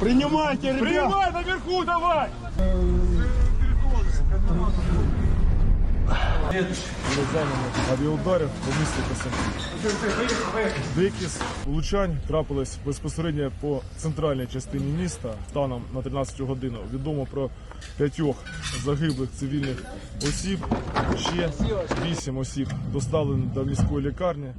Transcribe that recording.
Принимайте, ребят! Принимай наверху, давай! Авіаударів по місті Деякі Дикість влучань трапились безпосередньо по центральній частині міста. Станом на 13 годину відомо про п'ятьох загиблих цивільних осіб. Ще вісім осіб доставлені до міської лікарні.